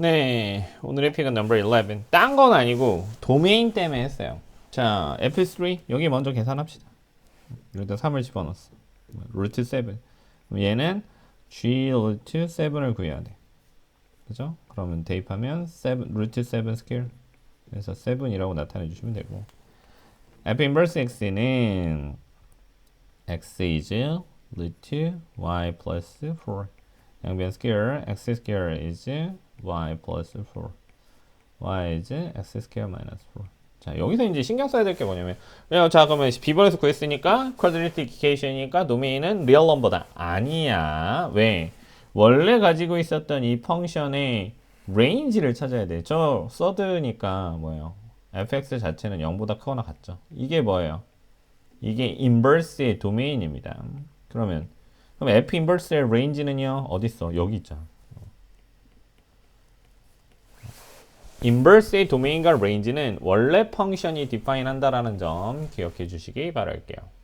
네, 오늘의 픽은 넘버 11. 딴 건 아니고 도메인 때문에 했어요. 자, F3 여기 먼저 계산합시다. 여기다 3을 집어넣었어. 루트 7. 그럼 얘는 G 루트 7을 구해야 돼. 그죠? 그러면 대입하면 7 루트 7 스퀘어. 그래서 7이라고 나타내 주시면 되고. F 인버스 x는 x is 루트 y plus 4. 양변 스퀘어 x 스퀘어 is y plus 4. y is x 스퀘어 minus 4. 자, 여기서 이제 신경 써야 될 게 뭐냐면 야, 자, 그러면 비번에서 구했으니까 쿼드리티케이션이니까 도메인은 리얼 넘버다. 아니야. 왜? 원래 가지고 있었던 이 펑션의 레인지를 찾아야 돼. 저 서드니까 뭐예요? fx 자체는 0보다 크거나 같죠. 이게 뭐예요? 이게 인버스의 도메인입니다. 그러면 그럼 f 인버스의 레인지는요 어디 있어? 여기 있잖 아. 인버스의 도메인과 레인지는 원래 펑션이 디파인 한다라는 점 기억해 주시기 바랄게요.